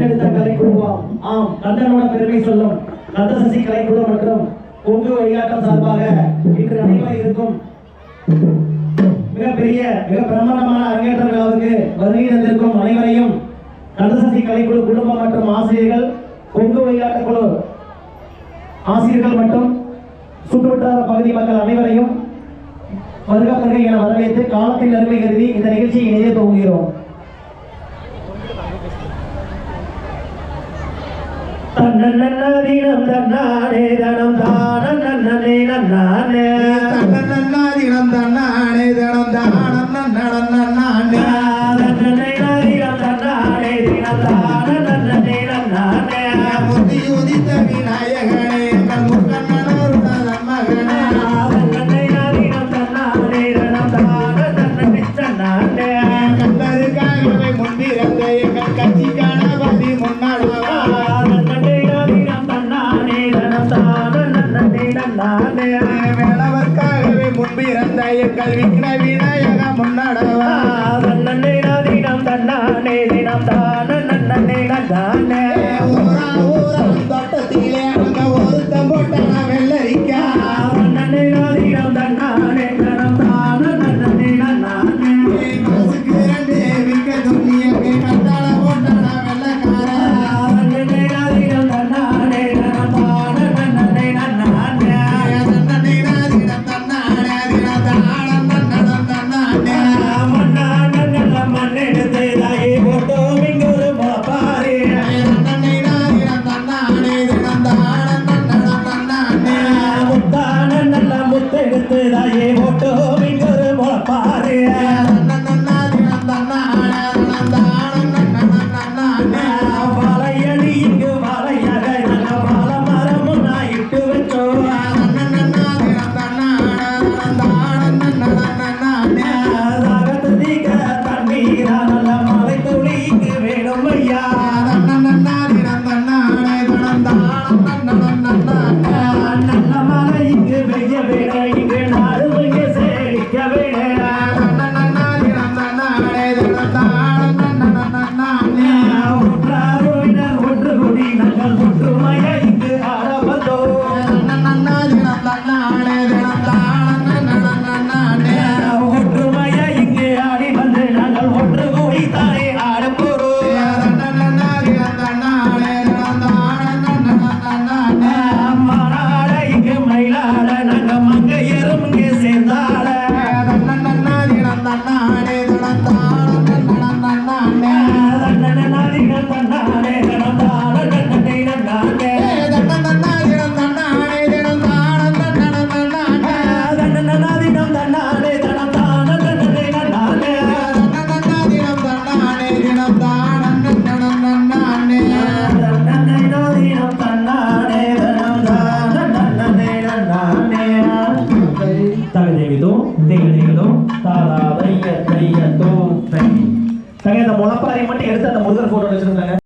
கண்டெடுத்த கலைக்குழுவா ஆம் கந்தனோட பெருமை சொல்லும். கந்தசசி கலைக்குழு மற்றும் கொங்கு வழிகாட்டம் சார்பாக இன்று நடைபெற இருக்கும். மிகப்பெரிய மிக பிரமாண்டமான அரங்கேற்ற விழாவுக்கு வருகை தந்திருக்கும் அனைவரையும் கந்தசசி கலைக்குழு குடும்பம் மற்றும் ஆசிரியர்கள் கொங்கு வழிகாட்ட குழு ஆசிரியர்கள் மற்றும் சுற்றுவட்டார பகுதி மக்கள் அனைவரையும் வருக வருகை என வரவேற்று காலத்தின் அருமை கருதி இந்த நிகழ்ச்சியை இணைய துவங்குகிறோம். தன்னன்னதீனம் தன்னானே தனம் தானன்னே நன்னானே தன்னன்னாதினம் தன்னானே தினம் தானம் நன்னடன்னானே தன்னன்னதீனம் தன்னானே தினம் தானன்னே நன்னானே முத்தி உதித்த விநாயகனே எங்கள் முக்கண்ணனோருடன் மகனே தன்னன்னதீனம் நன்னானே வேளவர்க்காகவே முன்பிறந்த எங்கள் விக்ன விநாயக முன்னாடவா? தன்னன்னே தினம் தன்னானே நாம் தான் முத்தெடுத்து தாயே போட்டோ இங்கொரு பாப்பாரே வாழையடி இங்கு வாழையாக நல்ல வாழ மரமும் நான் இட்டு வச்சோம் தண்ணீரா நல்ல மலை துளி இங்கு வேணும் ஐயா. la manga. தேகதேகதோ தாரா தைய தோ தங்க இந்த முளப்பாறை மட்டும் எடுத்து அந்த முருகர் போட்டோ வச்சிருந்தாங்க.